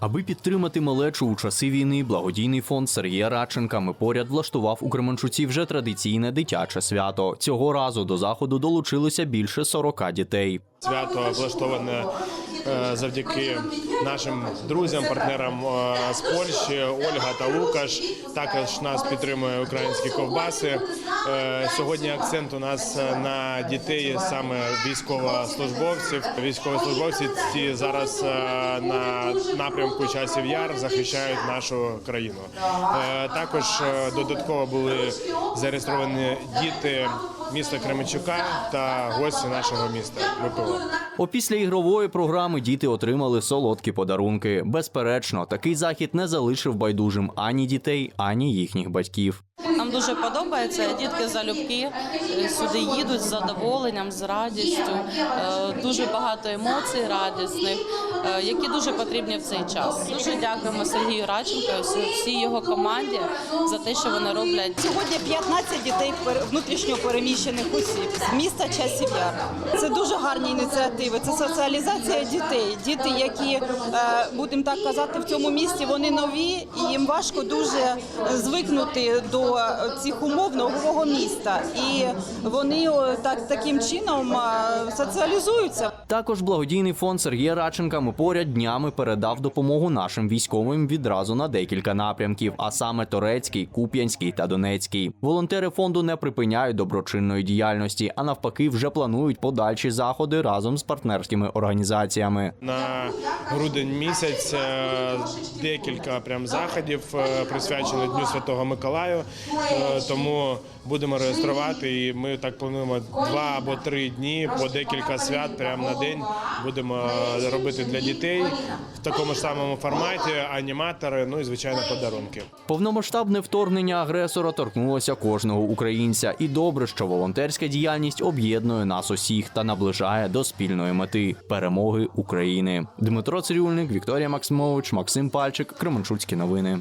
Аби підтримати малечу у часи війни, благодійний фонд Сергія Радченка ми поряд влаштував у Кременчуці вже традиційне дитяче свято. Цього разу до заходу долучилося більше 40 дітей. Свято влаштоване завдяки нашим друзям, партнерам е, з Польщі, Ольга та Лукаш. Також нас підтримує українські ковбаси. Е, Сьогодні акцент у нас е, на дітей, саме військовослужбовців. Військовослужбовці ці зараз е, на напрямку часів яр захищають нашу країну. Е, Також е, додатково були зареєстровані діти міста Кременчука та гості нашого міста. ВПО. Опісля ігрової програми діти отримали солодкі подарунки. Безперечно, такий захід не залишив байдужим ані дітей, ані їхніх батьків. Нам дуже подобається. Дітки залюбки е, сюди їдуть з задоволенням, з радістю. Е, Дуже багато емоцій радісних, е, які дуже потрібні в цей час. Дуже дякуємо Сергію Радченко всій його команді за те, що вони роблять. Сьогодні 15 дітей внутрішньо переміщених осіб з міста Часів Яр. Це дуже гарні ініціативи. Це соціалізація дітей. Діти, які будемо так казати, в цьому місті вони нові, і їм важко дуже звикнути до цих умов нового міста. І вони так таким чином соціалізуються. Також благодійний фонд Сергія Радченка поряд днями передав допомогу нашим військовим відразу на декілька напрямків, а саме Торецький, Куп'янський та Донецький. Волонтери фонду не припиняють доброчинної діяльності, а навпаки, вже планують подальші заходи разом з партнерськими організаціями. На грудень місяць е, декілька прям заходів е, присвячено Дню Святого Миколаю. Е, Тому будемо реєструвати. І ми так плануємо два або три дні по декілька свят. Прямо на день будемо робити для дітей в такому ж самому форматі. Аніматори, ну і звичайно подарунки. Повномасштабне вторгнення агресора торкнулося кожного українця, і добре, що волонтерська діяльність об'єднує нас усіх та наближає до спільної мети перемоги України. Дмитро Цирюльник, Вікторія Максимович, Максим Пальчик, Кременчуцькі новини.